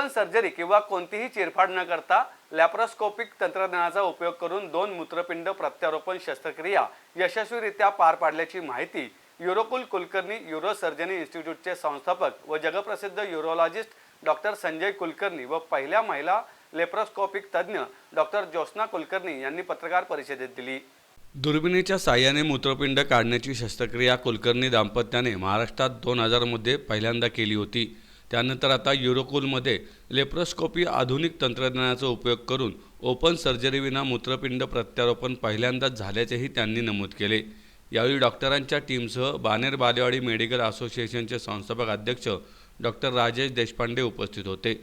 Surgery किंवा कोणतीही चिरफाड न करता लॅप्रोस्कोपिक तंत्रज्ञानाचा उपयोग करून दोन मूत्रपिंड प्रत्यारोपण शस्त्रक्रिया यशस्वीरित्या पार पाडल्याची माहिती युरोकुल कुलकर्णी युरो सर्जनी इन्स्टिट्यूटचे संस्थापक व जगप्रसिद्ध युरोलॉजिस्ट डॉक्टर संजय कुलकर्णी व पहिल्या महिला लेप्रोस्कोपिक तज्ज्ञ डॉक्टर ज्योत्स्ना कुलकर्णी यांनी पत्रकार परिषदेत दिली. दुर्बिणीच्या साह्याने मूत्रपिंड काढण्याची शस्त्रक्रिया कुलकर्णी दाम्पत्याने महाराष्ट्रात दोन हजारमध्ये पहिल्यांदा केली होती. त्यानंतर आता युरोकुलमध्ये लेप्रोस्कोपी आधुनिक तंत्रज्ञानाचा उपयोग करून ओपन सर्जरीविना मूत्रपिंड प्रत्यारोपण पहिल्यांदाच झाल्याचेही त्यांनी नमूद केले. यावेळी डॉक्टरांच्या टीमसह बानेर बालेवाडी मेडिकल असोसिएशनचे संस्थापक अध्यक्ष डॉक्टर राजेश देशपांडे उपस्थित होते.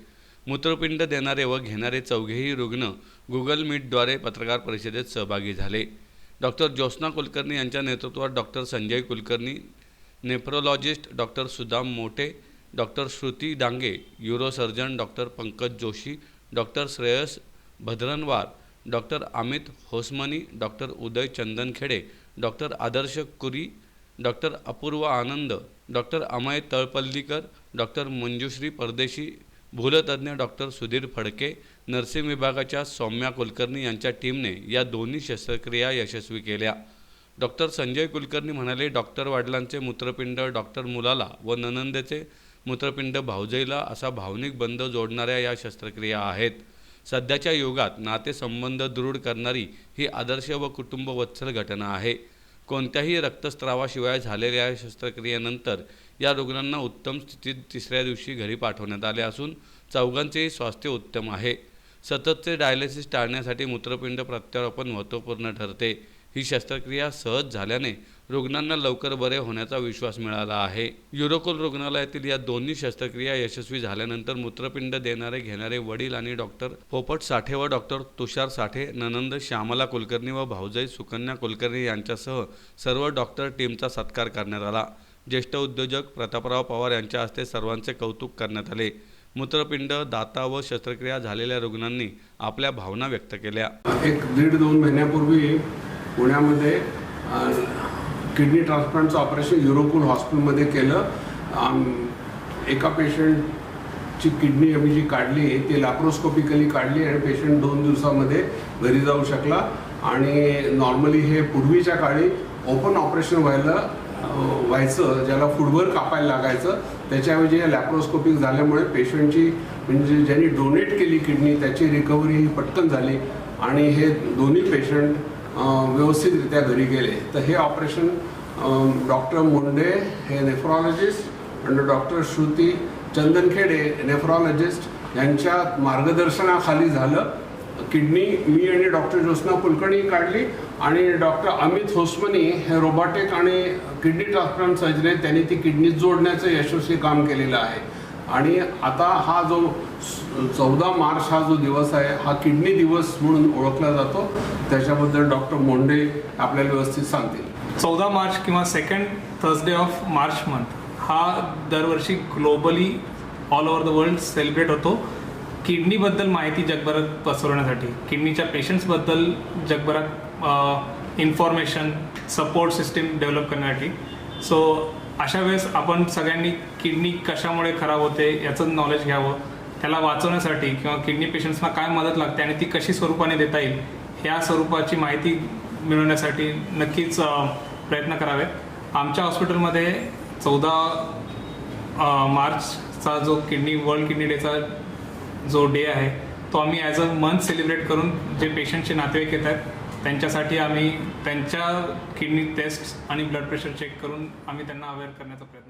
मूत्रपिंड देणारे व घेणारे चौघेही रुग्ण गुगल मीटद्वारे पत्रकार परिषदेत सहभागी झाले. डॉक्टर ज्योत्स्ना कुलकर्णी यांच्या नेतृत्वात doctor Sanjay Kulkarni nephrologist doctor Sudam Mothe doctor Shruti Dange urosurgeon doctor Pankaj Joshi doctor Shreyas Bhadranwar doctor Amit Hosmani doctor Uday Chandankhede doctor Adarsh Kuri doctor Apurva Anand doctor Amay Talpallikar doctor Manjushree Pardeshi भूलतज्ञ doctor Sudhir Phadke nursing विभागाच्या सौम्या कुलकर्णी यांच्या टीमने या दोन्ही शस्त्रक्रिया यशस्वी केल्या. Doctor Sanjay Kulkarni म्हणाले doctor वडिलांचे मूत्रपिंड डॉक्टर मुलाला व ननंदेचे मूत्रपिंड भावजईला असा भावनिक बंध जोडणाऱ्या या शस्त्रक्रिया आहेत. सध्याच्या युगात नातेसंबंध दृढ करणारी ही आदर्श व कुटुंबवत्सल घटना आहे. कोणत्याही रक्तस्त्रावाशिवाय झालेल्या या शस्त्रक्रियेनंतर या रुग्णांना उत्तम स्थितीत तिसऱ्या दिवशी घरी पाठवण्यात आले असून चौघांचेही स्वास्थ्य उत्तम आहे. सततचे डायलिसिस टाळण्यासाठी मूत्रपिंड प्रत्यारोपण महत्त्वपूर्ण ठरते. ही शस्त्रक्रिया सहज झाल्याने रुग्णांना लवकर बरे होण्याचा विश्वास मिळाला आहे. युरोकोल रुग्णालयातील या दोन्ही शस्त्रक्रिया यशस्वी झाल्यानंतर मूत्रपिंड देणारे घेणारे वडील आणि डॉक्टर पोपट साठे व डॉक्टर तुषार साठे ननंद श्यामला कुलकर्णी व भाऊजाई सुकन्या कुलकर्णी यांच्यासह सर्व डॉक्टर टीमचा सत्कार करण्यात आला. ज्येष्ठ उद्योजक प्रतापराव पवार यांच्या हस्ते सर्वांचे कौतुक करण्यात आले. मूत्रपिंड दाता व शस्त्रक्रिया झालेल्या रुग्णांनी आपल्या भावना व्यक्त केल्या. एक दीड दोन महिन्यापूर्वी पुण्यामध्ये किडनी ट्रान्सप्लांटचं ऑपरेशन युरोकुल हॉस्पिटलमध्ये केलं. एका पेशंटची किडनी आम्ही जी काढली ती लॅप्रोस्कोपिकली काढली आणि पेशंट दोन दिवसामध्ये घरी जाऊ शकला. आणि नॉर्मली हे पूर्वीच्या काळी ओपन ऑपरेशन व्हायला व्हायचं ज्याला फुडवर कापायला लागायचं त्याच्याऐवजी हे लॅप्रोस्कोपिक झाल्यामुळे पेशंटची म्हणजे ज्यांनी डोनेट केली किडनी त्याची रिकव्हरी ही पटकन झाली. आणि हे दोन्ही पेशंट व्यवस्थितरित्या घरी गेले. तर हे ऑपरेशन डॉक्टर मुंडे हे नेफ्रॉलॉजिस्ट आणि डॉक्टर श्रुती चंदनखेडे नेफ्रॉलॉजिस्ट यांच्या मार्गदर्शनाखाली झालं. किडनी मी आणि डॉक्टर ज्योत्स्ना कुलकर्णी काढली आणि डॉक्टर अमित होसमनी हे रोबॉटिक आणि किडनी ट्रान्सप्लांट सर्जन त्यांनी ती किडनी जोडण्याचं यशस्वी काम केलेलं आहे. आणि आता हा जो चौदा मार्च हा जो दिवस आहे हा किडनी दिवस म्हणून ओळखला जातो. त्याच्याबद्दल डॉक्टर मोंडे आपल्याला व्यवस्थित सांगतील. चौदा मार्च किंवा second Thursday of March month हा दरवर्षी globally all over the world celebrate होतो. किडनीबद्दल माहिती जगभरात पसरवण्यासाठी किडनीच्या पेशंट्सबद्दल जगभरात इन्फॉर्मेशन सपोर्ट सिस्टीम डेव्हलप करण्यासाठी. सो अशा वेळेस आपण सगळ्यांनी किडनी कशामुळे खराब होते याचं नॉलेज घ्यावं. त्याला वाचवण्यासाठी किंवा किडनी पेशंट्सना काय मदत लागते आणि ती कशी स्वरूपाने देता येईल ह्या स्वरूपाची माहिती मिळवण्यासाठी नक्कीच प्रयत्न करावेत. आमच्या हॉस्पिटलमध्ये चौदा मार्चचा जो किडनी वर्ल्ड किडनी डेचा जो डे आहे तो आम्ही ॲज अ मंथ सेलिब्रेट करून जे पेशंटचे नातेवाईक येत आहेत त्यांच्यासाठी आम्ही त्यांच्या किडनी टेस्ट आणि ब्लड प्रेशर चेक करून आम्ही त्यांना अवेअर करण्याचा प्रयत्न